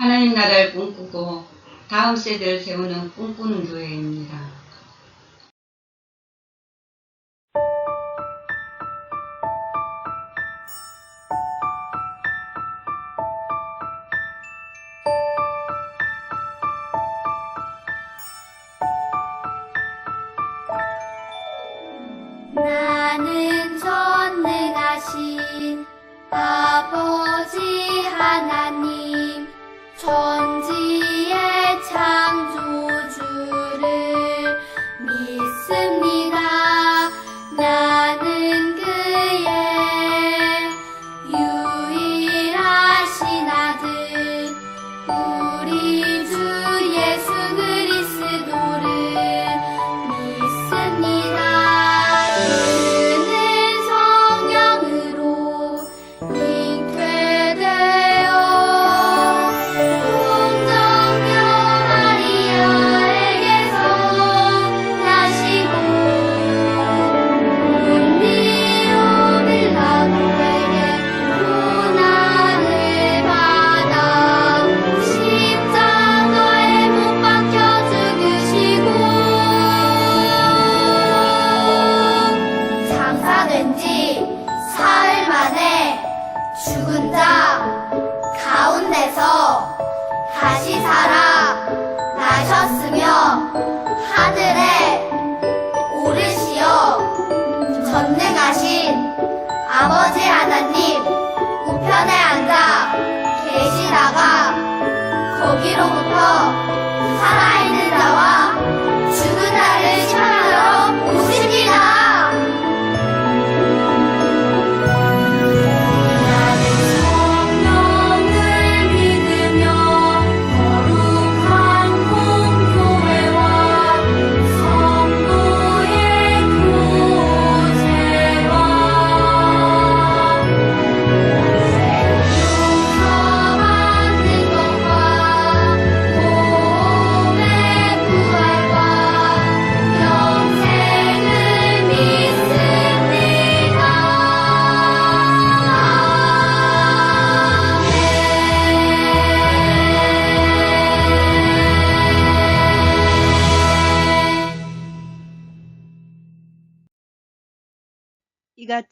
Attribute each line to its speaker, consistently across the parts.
Speaker 1: 하나님 나라를 꿈꾸고 다음 세대를 세우는 꿈꾸는 교회입니다.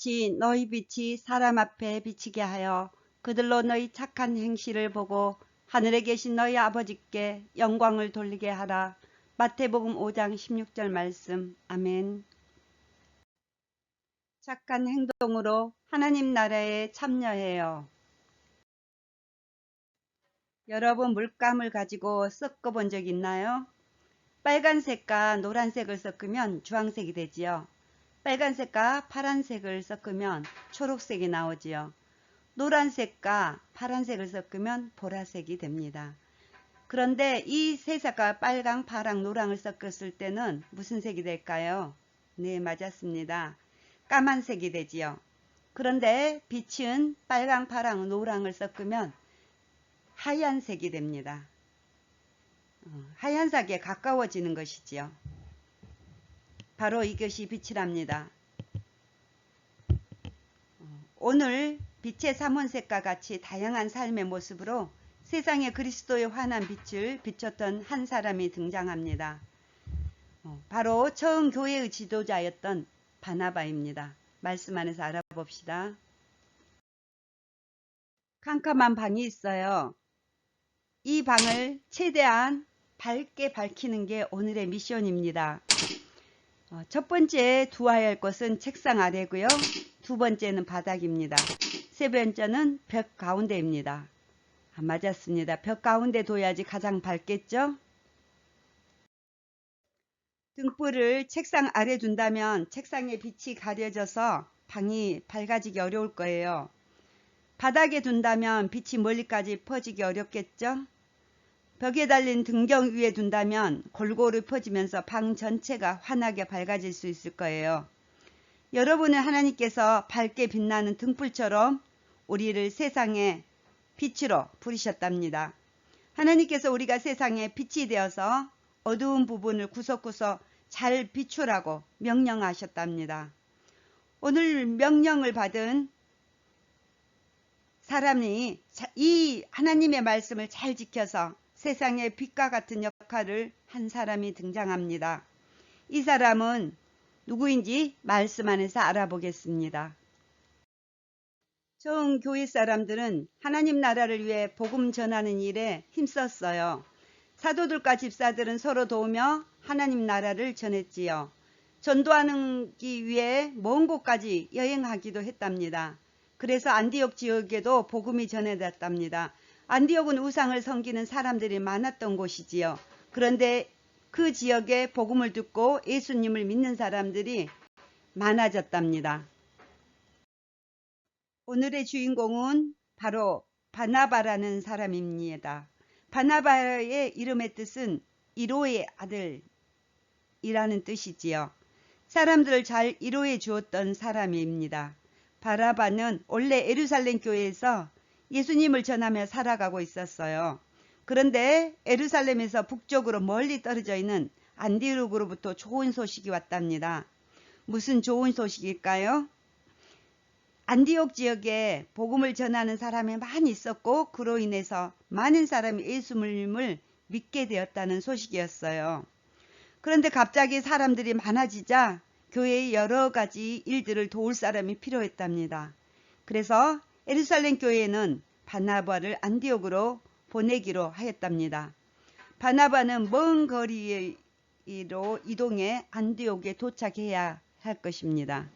Speaker 2: 같이 너희 빛이 사람 앞에 비치게 하여 그들로 너희 착한 행실을 보고 하늘에 계신 너희 아버지께 영광을 돌리게 하라. 마태복음 5장 16절 말씀. 아멘. 착한 행동으로 하나님 나라에 참여해요. 여러분 물감을 가지고 섞어 본 적 있나요? 빨간색과 노란색을 섞으면 주황색이 되지요. 빨간색과 파란색을 섞으면 초록색이 나오지요. 노란색과 파란색을 섞으면 보라색이 됩니다. 그런데 이 세 색깔 빨강, 파랑, 노랑을 섞었을 때는 무슨 색이 될까요? 네, 맞았습니다. 까만색이 되지요. 그런데 빛은 빨강, 파랑, 노랑을 섞으면 하얀색이 됩니다. 어, 하얀색에 가까워지는 것이지요. 바로 이것이 빛이랍니다. 어, 오늘 빛의 삼원색과 같이 다양한 삶의 모습으로 세상에 그리스도의 환한 빛을 비췄던 한 사람이 등장합니다. 어, 바로 처음 교회의 지도자였던 바나바입니다. 말씀 안에서 알아봅시다. 캄캄한 방이 있어요. 이 방을 최대한 밝게 밝히는 게 오늘의 미션입니다. 어, 첫 번째 두어야 할 것은 책상 아래고요. 두 번째는 바닥입니다. 세 번째는 벽 가운데입니다. 아, 맞았습니다. 벽 가운데 둬야지 가장 밝겠죠? 등불을 책상 아래 둔다면 책상의 빛이 가려져서 방이 밝아지기 어려울 거예요. 바닥에 둔다면 빛이 멀리까지 퍼지기 어렵겠죠? 벽에 달린 등경 위에 둔다면 골고루 퍼지면서 방 전체가 환하게 밝아질 수 있을 거예요. 여러분은 하나님께서 밝게 빛나는 등불처럼 우리를 세상에 빛으로 부르셨답니다. 하나님께서 우리가 세상에 빛이 되어서 어두운 부분을 구석구석 잘 비추라고 명령하셨답니다. 오늘 명령을 받은 사람이 자- 이 하나님의 말씀을 잘 지켜서 세상의 빛과 같은 역할을 한 사람이 등장합니다. 이 사람은 누구인지 말씀 안에서 알아보겠습니다. 처음 교회 사람들은 하나님 나라를 위해 복음 전하는 일에 힘썼어요. 사도들과 집사들은 서로 도우며 하나님 나라를 전했지요. 전도하기 위해 먼 곳까지 여행하기도 했답니다. 그래서 안디옥 지역에도 복음이 전해졌답니다. 안디옥은 우상을 섬기는 사람들이 많았던 곳이지요. 그런데 그 지역에 복음을 듣고 예수님을 믿는 사람들이 많아졌답니다. 오늘의 주인공은 바로 바나바라는 사람입니다. 바나바의 이름의 뜻은 이로의 아들이라는 뜻이지요. 사람들을 잘 이로해 주었던 사람입니다. 바라바는 원래 에루살렘 교회에서 예수님을 전하며 살아가고 있었어요. 그런데 에루살렘에서 북쪽으로 멀리 떨어져 있는 안디룩으로부터 좋은 소식이 왔답니다. 무슨 좋은 소식일까요? 안디옥 지역에 복음을 전하는 사람이 많이 있었고 그로 인해서 많은 사람이 예수님을 믿게 되었다는 소식이었어요. 그런데 갑자기 사람들이 많아지자 교회의 여러 가지 일들을 도울 사람이 필요했답니다. 그래서 에루살렘 교회는 바나바를 안디옥으로 보내기로 하였답니다. 바나바는 먼 거리로 이동해 안디옥에 도착해야 할 것입니다.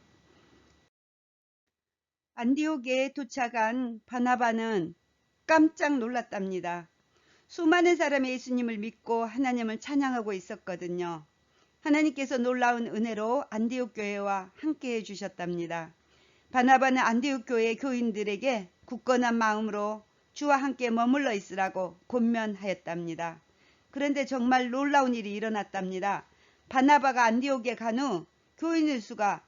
Speaker 2: 안디옥에 도착한 바나바는 깜짝 놀랐답니다. 수많은 사람이 예수님을 믿고 하나님을 찬양하고 있었거든요. 하나님께서 놀라운 은혜로 안디옥 교회와 함께 해주셨답니다. 바나바는 안디옥 교회 교인들에게 굳건한 마음으로 주와 함께 머물러 있으라고 권면하였답니다. 그런데 정말 놀라운 일이 일어났답니다. 바나바가 안디옥에 간 후 교인의 수가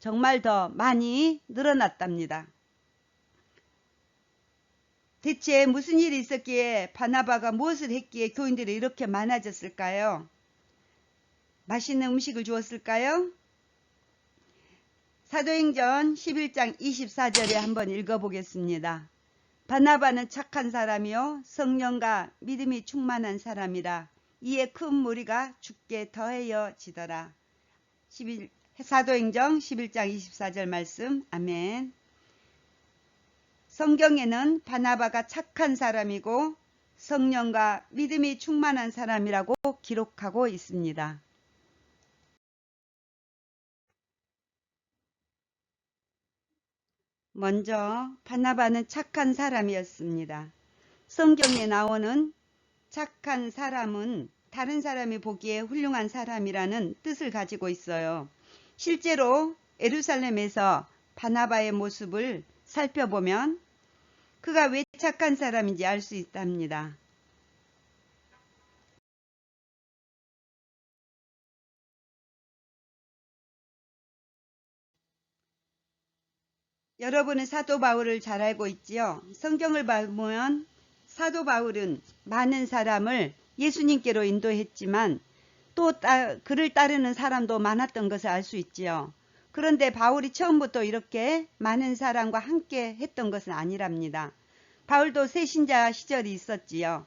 Speaker 2: 정말 더 많이 늘어났답니다. 대체 무슨 일이 있었기에 바나바가 무엇을 했기에 교인들이 이렇게 많아졌을까요? 맛있는 음식을 주었을까요? 사도행전 11장 24절에 한번 읽어보겠습니다. 바나바는 착한 사람이요 성령과 믿음이 충만한 사람이라 이에 큰 무리가 죽게 더해여지더라. 11, 사도행전 11장 24절 말씀 아멘. 성경에는 바나바가 착한 사람이고 성령과 믿음이 충만한 사람이라고 기록하고 있습니다. 먼저 바나바는 착한 사람이었습니다. 성경에 나오는 착한 사람은 다른 사람이 보기에 훌륭한 사람이라는 뜻을 가지고 있어요. 실제로 에루살렘에서 바나바의 모습을 살펴보면 그가 왜 착한 사람인지 알 수 있답니다. 여러분은 사도 바울을 잘 알고 있지요? 성경을 보면 사도 바울은 많은 사람을 예수님께로 인도했지만 또 따, 그를 따르는 사람도 많았던 것을 알 수 있지요. 그런데 바울이 처음부터 이렇게 많은 사람과 함께 했던 것은 아니랍니다. 바울도 새신자 시절이 있었지요.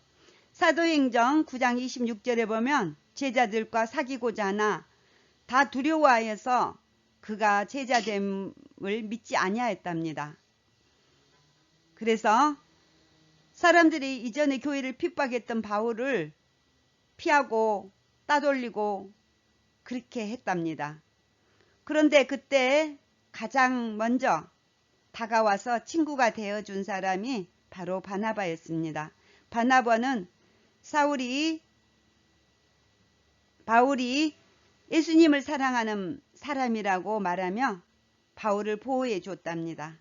Speaker 2: 사도행전 9장 26절에 보면 제자들과 사귀고자 하나 다 두려워하여서 그가 제자됨 을 믿지 아니하였답니다. 그래서 사람들이 이전에 교회를 핍박했던 바울을 피하고 따돌리고 그렇게 했답니다. 그런데 그때 가장 먼저 다가와서 친구가 되어준 사람이 바로 바나바였습니다. 바나바는 사울이 바울이 예수님을 사랑하는 사람이라고 말하며 바울을 보호해 줬답니다.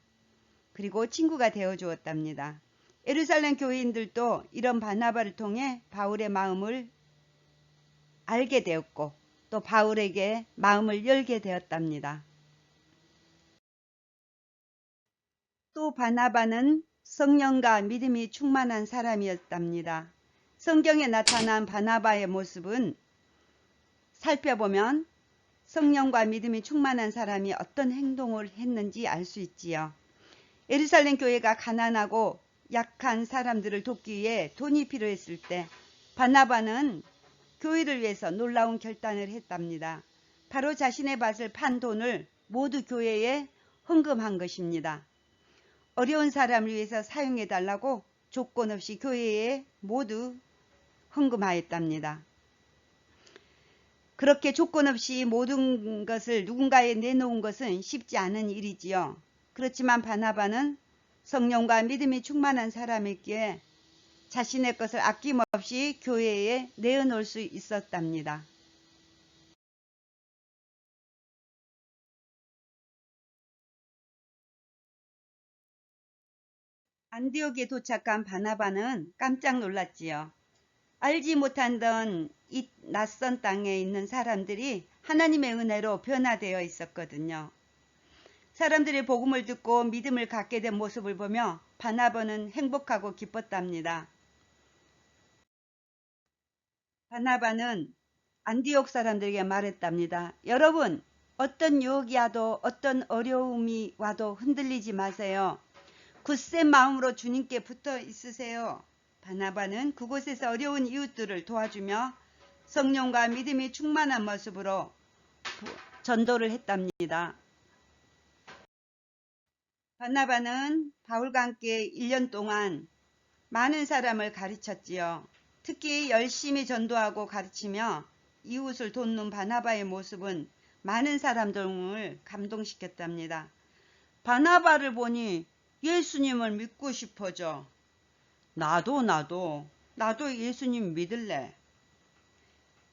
Speaker 2: 그리고 친구가 되어 주었답니다. 에루살렘 교인들도 이런 바나바를 통해 바울의 마음을 알게 되었고 또 바울에게 마음을 열게 되었답니다. 또 바나바는 성령과 믿음이 충만한 사람이었답니다. 성경에 나타난 바나바의 모습은 살펴보면 성령과 믿음이 충만한 사람이 어떤 행동을 했는지 알 수 있지요. 예루살렘 교회가 가난하고 약한 사람들을 돕기 위해 돈이 필요했을 때 바나바는 교회를 위해서 놀라운 결단을 했답니다. 바로 자신의 밭을 판 돈을 모두 교회에 헌금한 것입니다. 어려운 사람을 위해서 사용해 달라고 조건 없이 교회에 모두 헌금하였답니다. 그렇게 조건 없이 모든 것을 누군가에 내놓은 것은 쉽지 않은 일이지요. 그렇지만 바나바는 성령과 믿음이 충만한 사람이기에 자신의 것을 아낌없이 교회에 내어놓을 수 있었답니다. 안디옥에 도착한 바나바는 깜짝 놀랐지요. 알지 못한던 이 낯선 땅에 있는 사람들이 하나님의 은혜로 변화되어 있었거든요. 사람들이 복음을 듣고 믿음을 갖게 된 모습을 보며 바나바는 행복하고 기뻤답니다. 바나바는 안디옥 사람들에게 말했답니다. 여러분, 어떤 유혹이 와도 어떤 어려움이 와도 흔들리지 마세요. 굳센 마음으로 주님께 붙어 있으세요. 바나바는 그곳에서 어려운 이웃들을 도와주며 성령과 믿음이 충만한 모습으로 전도를 했답니다. 바나바는 바울과 함께 1년 동안 많은 사람을 가르쳤지요. 특히 열심히 전도하고 가르치며 이웃을 돕는 바나바의 모습은 많은 사람들을 감동시켰답니다. 바나바를 보니 예수님을 믿고 싶어져. 나도 나도 나도 예수님 믿을래.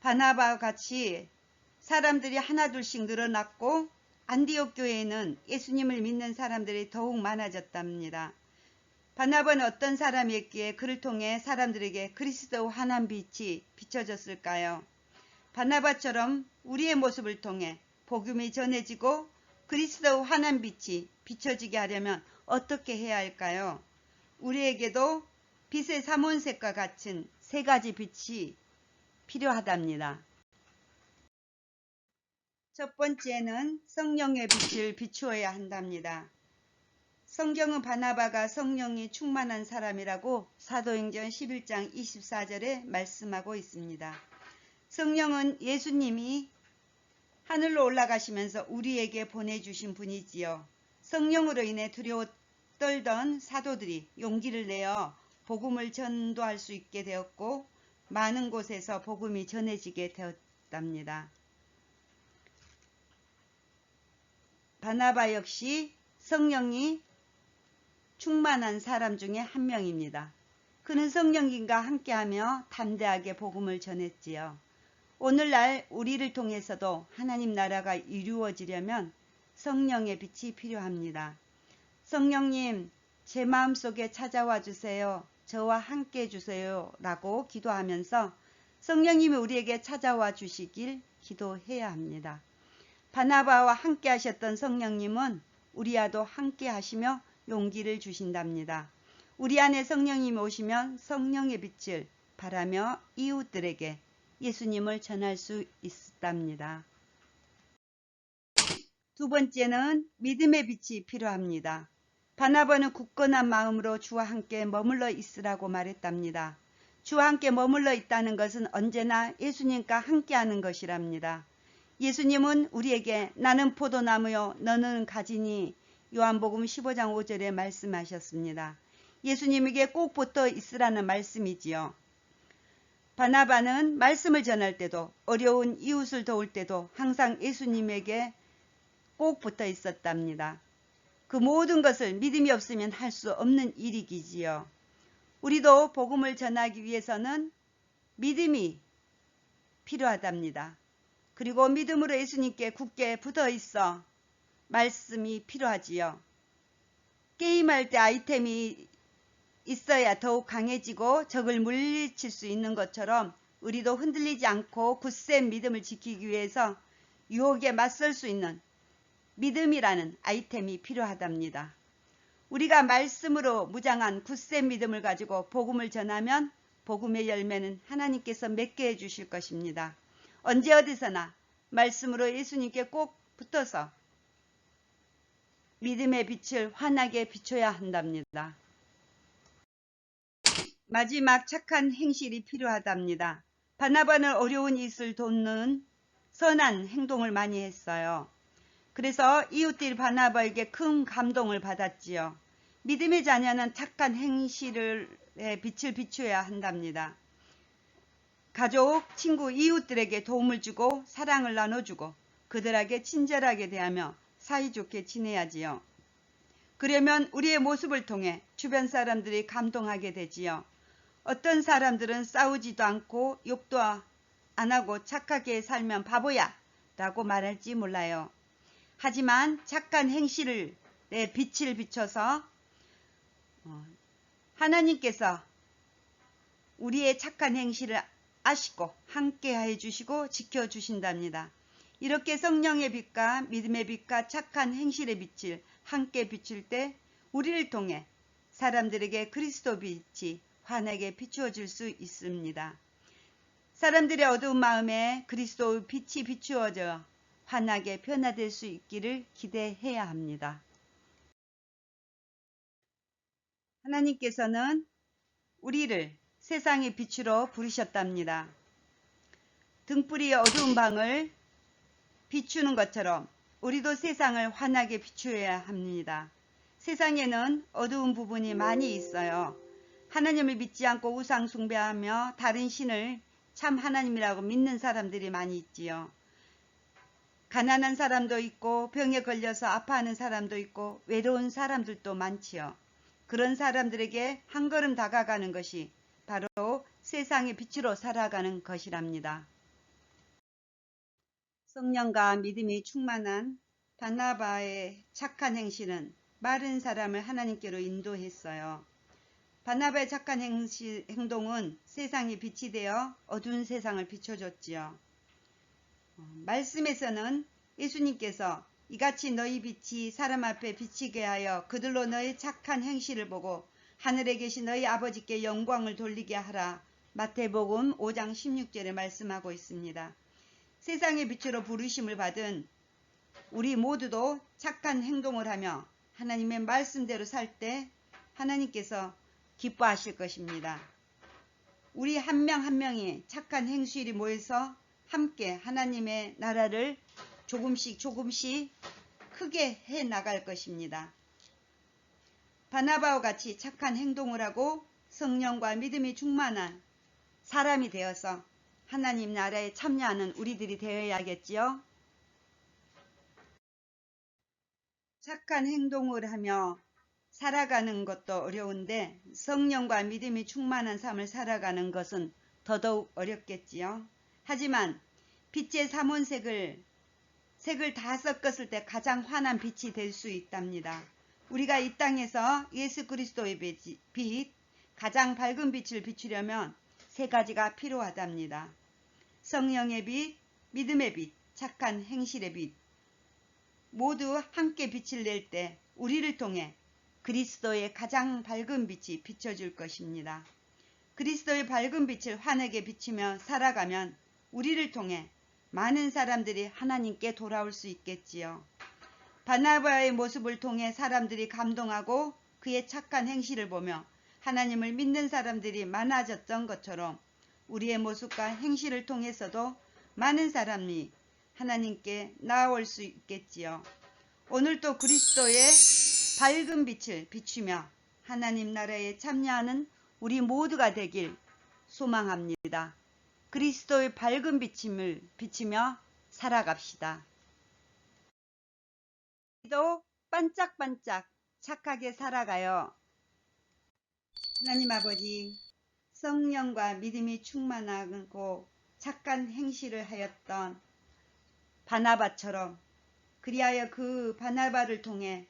Speaker 2: 바나바와 같이 사람들이 하나둘씩 늘어났고 안디옥 교회에는 예수님을 믿는 사람들이 더욱 많아졌답니다. 바나바는 어떤 사람이었기에 그를 통해 사람들에게 그리스도 환한 빛이 비춰졌을까요? 바나바처럼 우리의 모습을 통해 복음이 전해지고 그리스도 환한 빛이 비춰지게 하려면 어떻게 해야 할까요? 우리에게도 빛의 삼원색과 같은 세 가지 빛이 필요하답니다. 첫 번째는 성령의 빛을 비추어야 한답니다. 성경은 바나바가 성령이 충만한 사람이라고 사도행전 11장 24절에 말씀하고 있습니다. 성령은 예수님이 하늘로 올라가시면서 우리에게 보내주신 분이지요. 성령으로 인해 두려워 떨던 사도들이 용기를 내어 복음을 전도할 수 있게 되었고 많은 곳에서 복음이 전해지게 되었답니다. 바나바 역시 성령이 충만한 사람 중에 한 명입니다. 그는 성령님과 함께하며 담대하게 복음을 전했지요. 오늘날 우리를 통해서도 하나님 나라가 이루어지려면 성령의 빛이 필요합니다. 성령님, 제 마음속에 찾아와 주세요. 저와 함께 해주세요. 라고 기도하면서 성령님이 우리에게 찾아와 주시길 기도해야 합니다. 바나바와 함께 하셨던 성령님은 우리와도 함께 하시며 용기를 주신답니다. 우리 안에 성령님이 오시면 성령의 빛을 바라며 이웃들에게 예수님을 전할 수 있답니다. 두 번째는 믿음의 빛이 필요합니다. 바나바는 굳건한 마음으로 주와 함께 머물러 있으라고 말했답니다. 주와 함께 머물러 있다는 것은 언제나 예수님과 함께하는 것이랍니다. 예수님은 우리에게 나는 포도나무요 너는 가지니 요한복음 15장 5절에 말씀하셨습니다. 예수님에게 꼭 붙어 있으라는 말씀이지요. 바나바는 말씀을 전할 때도 어려운 이웃을 도울 때도 항상 예수님에게 꼭 붙어 있었답니다. 그 모든 것을 믿음이 없으면 할 수 없는 일이기지요. 우리도 복음을 전하기 위해서는 믿음이 필요하답니다. 그리고 믿음으로 예수님께 굳게 붙어 있어 말씀이 필요하지요. 게임할 때 아이템이 있어야 더욱 강해지고 적을 물리칠 수 있는 것처럼 우리도 흔들리지 않고 굳센 믿음을 지키기 위해서 유혹에 맞설 수 있는 믿음이라는 아이템이 필요하답니다. 우리가 말씀으로 무장한 굳센 믿음을 가지고 복음을 전하면 복음의 열매는 하나님께서 맺게 해주실 것입니다. 언제 어디서나 말씀으로 예수님께 꼭 붙어서 믿음의 빛을 환하게 비춰야 한답니다. 마지막 착한 행실이 필요하답니다. 바나바는 어려운 이웃을 돕는 선한 행동을 많이 했어요. 그래서 이웃들이 바나바에게 큰 감동을 받았지요. 믿음의 자녀는 착한 행실의 빛을 비춰야 한답니다. 가족, 친구, 이웃들에게 도움을 주고 사랑을 나눠주고 그들에게 친절하게 대하며 사이좋게 지내야지요. 그러면 우리의 모습을 통해 주변 사람들이 감동하게 되지요. 어떤 사람들은 싸우지도 않고 욕도 안 하고 착하게 살면 바보야 라고 말할지 몰라요. 하지만 착한 행실을 내 빛을 비춰서 어, 하나님께서 우리의 착한 행실을 아시고 함께 해 주시고 지켜 주신답니다. 이렇게 성령의 빛과 믿음의 빛과 착한 행실의 빛을 함께 비출 때 우리를 통해 사람들에게 그리스도 빛이 환하게 비추어질 수 있습니다. 사람들의 어두운 마음에 그리스도의 빛이 비추어져 환하게 변화될 수 있기를 기대해야 합니다. 하나님께서는 우리를 세상의 빛으로 부르셨답니다. 등불이 어두운 방을 비추는 것처럼 우리도 세상을 환하게 비추어야 합니다. 세상에는 어두운 부분이 많이 있어요. 하나님을 믿지 않고 우상 숭배하며 다른 신을 참 하나님이라고 믿는 사람들이 많이 있지요. 가난한 사람도 있고 병에 걸려서 아파하는 사람도 있고 외로운 사람들도 많지요. 그런 사람들에게 한 걸음 다가가는 것이 바로 세상의 빛으로 살아가는 것이랍니다. 성령과 믿음이 충만한 바나바의 착한 행실은 마른 사람을 하나님께로 인도했어요. 바나바의 착한 행실, 행동은 세상의 빛이 되어 어두운 세상을 비춰줬지요. 어, 말씀에서는 예수님께서 이같이 너희 빛이 사람 앞에 비치게 하여 그들로 너희 착한 행실을 보고 하늘에 계신 너희 아버지께 영광을 돌리게 하라. 마태복음 5장 16절에 말씀하고 있습니다. 세상의 빛으로 부르심을 받은 우리 모두도 착한 행동을 하며 하나님의 말씀대로 살 때 하나님께서 기뻐하실 것입니다. 우리 한 명한 명이 착한 행실이 모여서 함께 하나님의 나라를 조금씩 조금씩 크게 해 나갈 것입니다. 바나바와 같이 착한 행동을 하고 성령과 믿음이 충만한 사람이 되어서 하나님 나라에 참여하는 우리들이 되어야겠지요. 착한 행동을 하며 살아가는 것도 어려운데 성령과 믿음이 충만한 삶을 살아가는 것은 더더욱 어렵겠지요. 하지만 빛의 삼원색을 색을 다 섞었을 때 가장 환한 빛이 될 수 있답니다. 우리가 이 땅에서 예수 그리스도의 빛, 가장 밝은 빛을 비추려면 세 가지가 필요하답니다. 성령의 빛, 믿음의 빛, 착한 행실의 빛. 모두 함께 빛을 낼 때 우리를 통해 그리스도의 가장 밝은 빛이 비춰줄 것입니다. 그리스도의 밝은 빛을 환하게 비치며 살아가면 우리를 통해 많은 사람들이 하나님께 돌아올 수 있겠지요. 바나바의 모습을 통해 사람들이 감동하고 그의 착한 행실을 보며 하나님을 믿는 사람들이 많아졌던 것처럼 우리의 모습과 행실을 통해서도 많은 사람이 하나님께 나아올 수 있겠지요. 오늘도 그리스도의 밝은 빛을 비추며 하나님 나라에 참여하는 우리 모두가 되길 소망합니다. 그리스도의 밝은 비침을 비치며 살아갑시다. 우리도 반짝반짝 착하게 살아가요. 하나님 아버지, 성령과 믿음이 충만하고 착한 행실을 하였던 바나바처럼 그리하여 그 바나바를 통해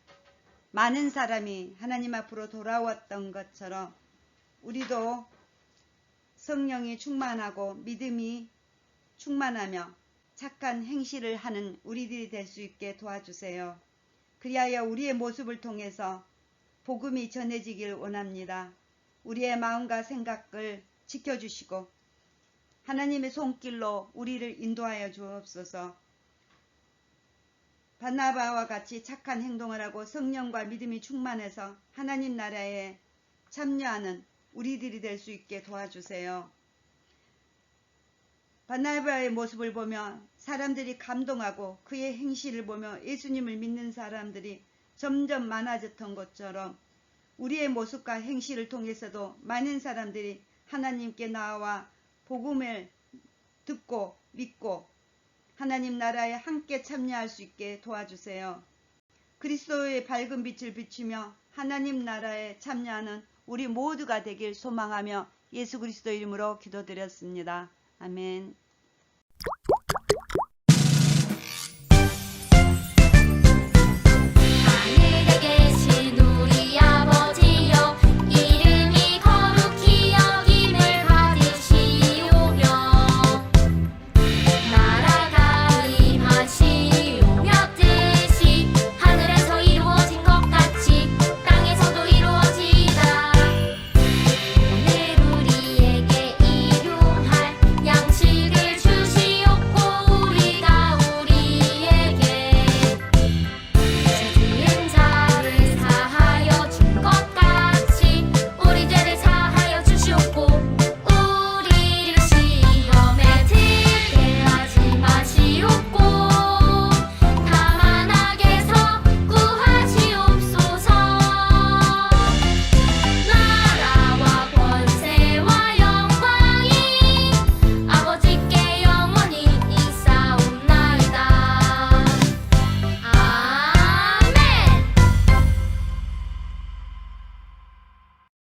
Speaker 2: 많은 사람이 하나님 앞으로 돌아왔던 것처럼 우리도 성령이 충만하고 믿음이 충만하며 착한 행실을 하는 우리들이 될 수 있게 도와주세요. 그리하여 우리의 모습을 통해서 복음이 전해지길 원합니다. 우리의 마음과 생각을 지켜주시고 하나님의 손길로 우리를 인도하여 주옵소서. 바나바와 같이 착한 행동을 하고 성령과 믿음이 충만해서 하나님 나라에 참여하는 우리들이 될 수 있게 도와주세요. 바나바의 모습을 보며 사람들이 감동하고 그의 행실을 보며 예수님을 믿는 사람들이 점점 많아졌던 것처럼 우리의 모습과 행실을 통해서도 많은 사람들이 하나님께 나와 복음을 듣고 믿고 하나님 나라에 함께 참여할 수 있게 도와주세요. 그리스도의 밝은 빛을 비추며 하나님 나라에 참여하는 우리 모두가 되길 소망하며 예수 그리스도 이름으로 기도드렸습니다. 아멘.